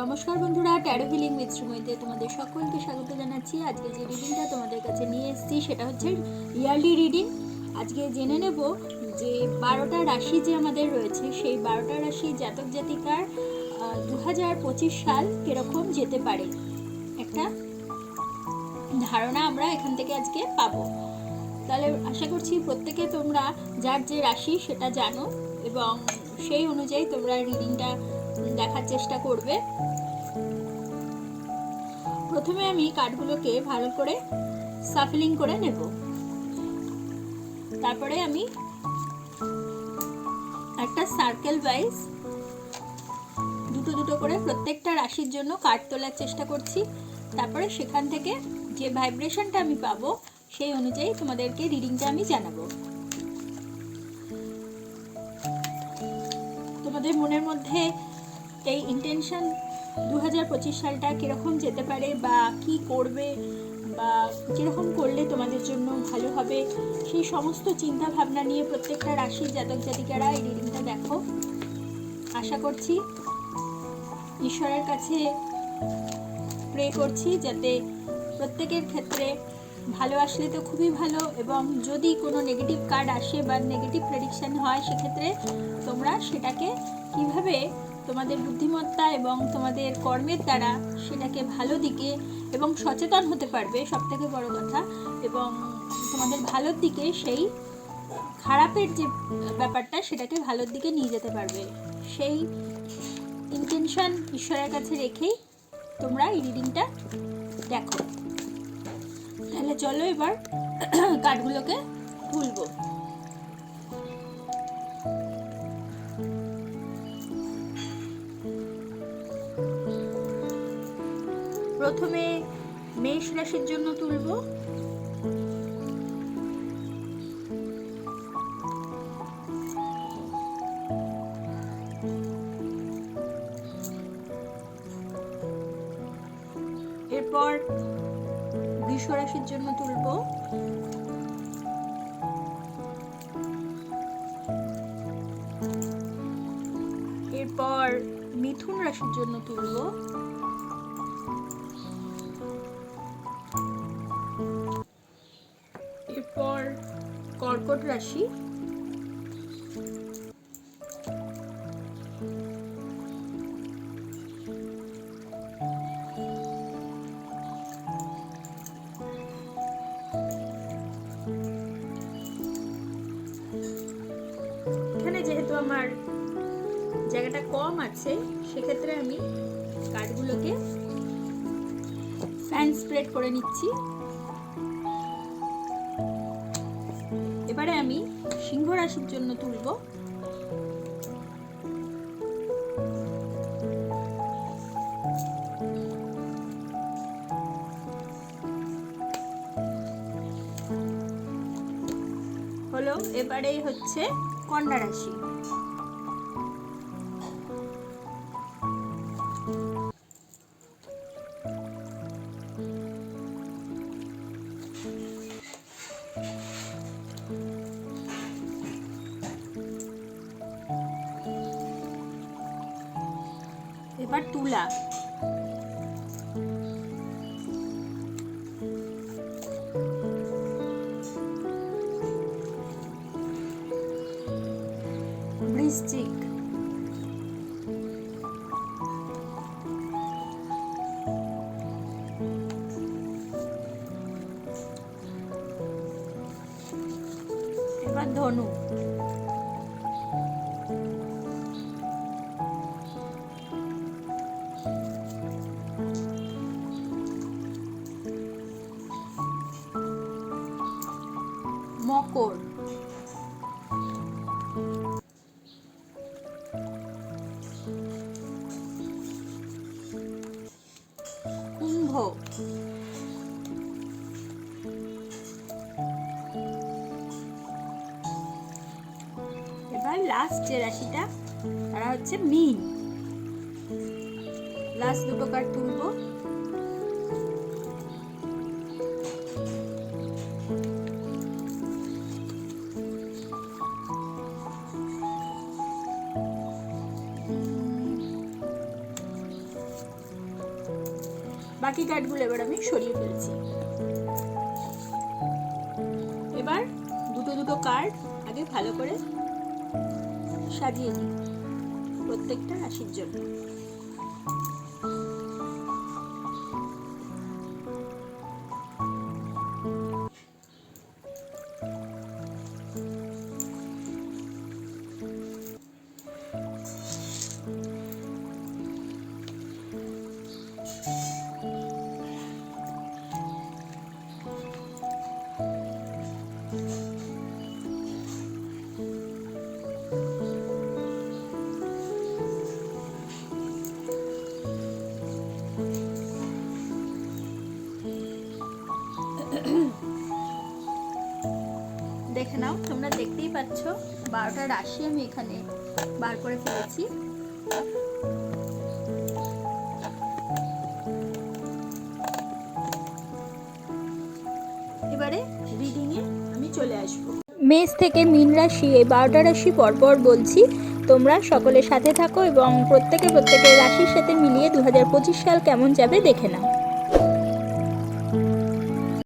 নমস্কার বন্ধুরা taro healing মিত্রময়তে তোমাদের সকলকে স্বাগত জানাচ্ছি। আজকে যে রিডিংটা তোমাদের কাছে নিয়ে এসেছি, সেটা হচ্ছে ইয়ারলি রিডিং আজকে জেনে নেব যে বারোটা রাশি যে আমাদের রয়েছে, সেই বারোটা রাশি জাতক জাতিকার দু হাজার পঁচিশ সাল কীরকম যেতে পারে? একটা ধারণা আমরা এখান থেকে আজকে পাবো। তাহলে আশা করছি প্রত্যেকে তোমরা যার যে রাশি সেটা জানো। এবং সেই অনুযায়ী তোমরা রিডিংটা দেখার চেষ্টা করবে। প্রথমে আমি কার্ডগুলোকে ভালো করে সাফলিং করে নেব। তারপরে আমি একটা সার্কেল ওয়াইজ দুটো দুটো করে প্রত্যেকটা রাশির জন্য কার্ড তোলার চেষ্টা করছি। তারপরে সেখান থেকে যে ভাইব্রেশনটা আমি পাবো, সেই অনুযায়ী তোমাদেরকে রিডিংটা আমি জানাব। তোমাদের মনের মধ্যে এই ইন্টেনশন দু হাজার পঁচিশ সালটা কীরকম যেতে পারে বা কি করবে বা কীরকম করলে তোমাদের জন্য ভালো হবে, সেই সমস্ত চিন্তা ভাবনা নিয়ে প্রত্যেকটা রাশির জাতক জাতিকারা এই রিডিংটা দেখো। আশা করছি ঈশ্বরের কাছে প্রে করছি যাতে প্রত্যেকের ক্ষেত্রে ভালো আসলে তো খুবই ভালো এবং যদি কোনো নেগেটিভ কার্ড আসে বা নেগেটিভ প্রেডিকশান হয়, সেক্ষেত্রে তোমরা সেটাকে কীভাবে তোমাদের বুদ্ধিমত্তা এবং তোমাদের কর্মের দ্বারা সেটাকে ভালো দিকে এবং সচেতন হতে পারবে সব থেকে বড় কথা। এবং তোমাদের ভালোর দিকে সেই খারাপের যে ব্যাপারটা, সেটাকে ভালোর দিকে নিয়ে যেতে পারবে। সেই ইন্টেনশন ঈশ্বরের কাছে রেখেই তোমরা এই রিডিংটা দেখো। তাহলে চলো এবার কার্ডগুলোকে তুলবো প্রথমে মেষ রাশির জন্য তুলবো। এরপর বৃষ রাশির জন্য তুলব। এরপর মিথুন রাশির জন্য তুলব। এরপর কর্কট রাশি। এখানে যেহেতু আমার জায়গাটা কম আছে, সেক্ষেত্রে আমি কার্ডগুলোকে ফ্যান স্প্রেড করে নিচ্ছি। এবারে আমি সিংহ রাশির জন্য তুলব। হলো এবারে হচ্ছে কন্যা রাশি এবার তুলা বৃশ্চিক এবার ধনু। মকর। কুম্ভ এবার লাস্ট যে রাশিটা তারা হচ্ছে মিন লাস্ট দুটো কার্ড তুলবো। বাকি কার্ডগুলো এবার আমি সরিয়ে ফেলছি। এবার দুটো দুটো কার্ড আগে ভালো করে সাজিয়ে নিই প্রত্যেকটা রাশির জন্য। দেখে নাও, তোমরা দেখতেই পাচ্ছ বারোটা রাশি আমি এখানে বার করে ফেলেছি। এবারে রিডিংয়ে আমি চলে আসব। মেষ থেকে মিন রাশি, এই বারোটা রাশি পরপর বলছি, তোমরা সকলের সাথে থাকো এবং প্রত্যেকে প্রত্যেকের রাশির সাথে মিলিয়ে দু হাজার পঁচিশ সাল কেমন যাবে দেখে নাও।